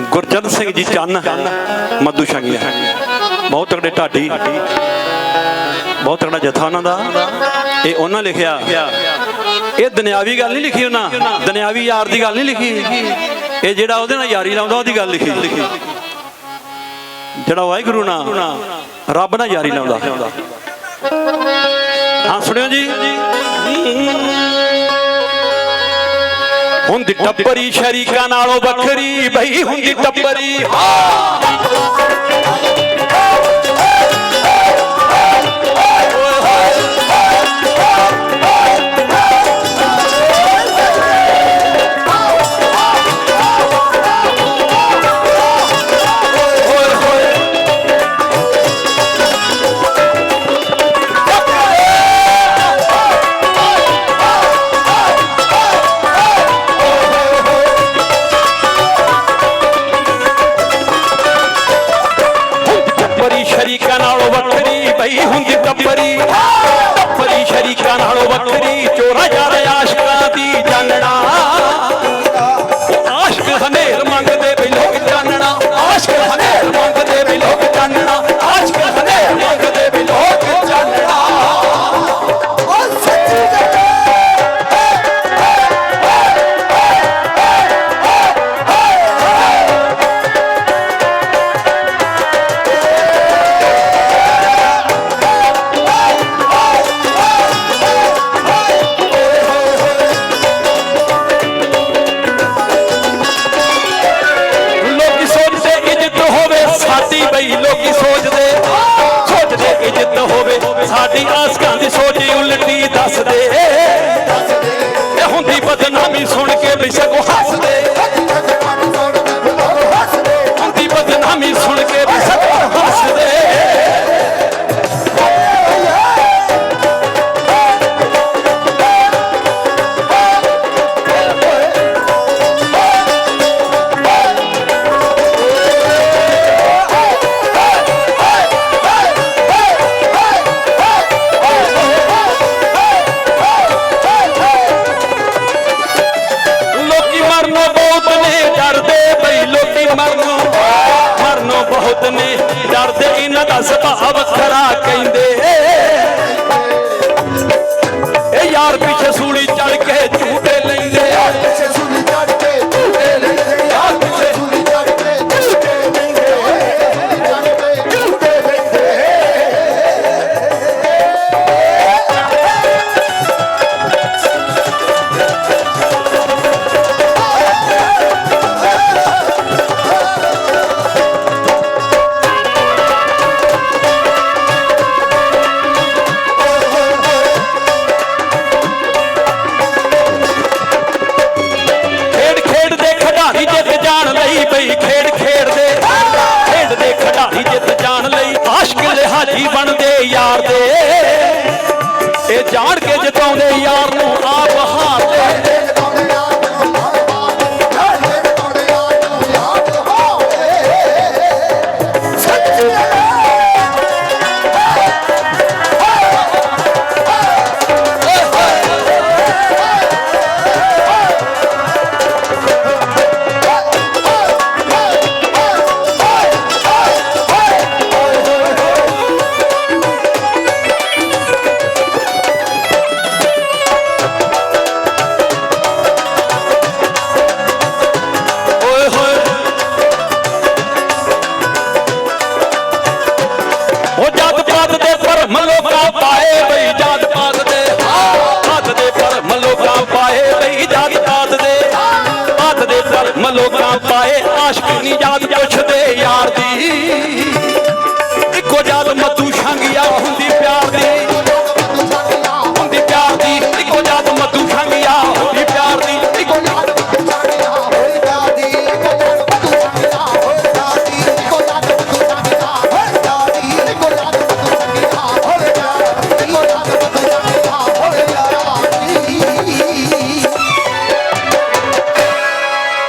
ਗੁਰਜਨ ਸਿੰਘ ਜੀ ਚੰਨ ਮੱਧੂ ਛੰਗੀਆਂ ਬਹੁਤ ਤਗੜੇ ਢਾਡੀ, ਬਹੁਤ ਤਗੜਾ ਜਥਾ ਉਹਨਾਂ ਦਾ। ਇਹ ਉਹਨਾਂ ਲਿਖਿਆ। ਇਹ ਦੁਨਿਆਵੀ ਗੱਲ ਨਹੀਂ ਲਿਖੀ ਉਹਨਾਂ। ਦੁਨਿਆਵੀ ਯਾਰ ਦੀ ਗੱਲ ਨਹੀਂ ਲਿਖੀ। ਇਹ ਜਿਹੜਾ ਉਹਦੇ ਨਾਲ ਯਾਰੀ ਲਾਉਂਦਾ, ਉਹਦੀ ਗੱਲ ਲਿਖੀ। ਜਿਹੜਾ ਵਾਹਿਗੁਰੂ ਨਾਲ ਰੱਬ ਨਾਲ ਯਾਰੀ ਲਾਉਂਦਾ। ਹਾਂ, ਸੁਣਿਓ ਜੀ। ਹੁੰਦੀ ਟੱਪਰੀ ਸ਼ਰੀਕਾਂ ਨਾਲੋਂ ਵੱਖਰੀ ਬਈ ਹੁੰਦੀ ਟੱਪਰੀ ਟੱਪਰੀ पई वरी नालो वखरी चोर चारि ਸਾਡੀ ਆਸਕਾਂ ਦੀ ਸੋਚ ਹੀ ਉਲਟੀ ਦਾ ਸੁਭਾਅ ਵੱਖਰਾ ਕਹਿੰਦੇ। ਇਹ ਯਾਰ ਪਿੱਛੇ ਸੂਲੀ ਚੜ ਕੇ ਲਈ ਬਈ ਖੇਡ ਖੇਡਦੇ ਖੇਡਦੇ ਖਿਡਾਰੀ ਜਿੱਤ ਜਾਣ ਲਈ ਆਸ਼ਕ ਲਿਹਾਜੀ ਬਣਦੇ ਯਾਰ ਦੇ। ਇਹ ਜਾਣ ਕੇ ਜਿਤਾਉਂਦੇ ਯਾਰ ਨੂੰ ਆਪ ਹਾਰਦੇ ਮੱਲੋ ਭਰਮ ਪਾਏ ਬਈ ਜਦ ਪਾਤ ਦੇ। ਹੱਥ ਦੇ ਪਰ ਮੱਲੋ ਲੋਕਾਂ ਪਾਏ ਬਈ ਜਦ ਪਾਤ ਦੇ। ਹੱਥ ਦੇ ਭਰਮ ਲੋਕਾਂ ਪਾਏ, ਆਸ਼ਕ ਨਹੀਂ ਜਾ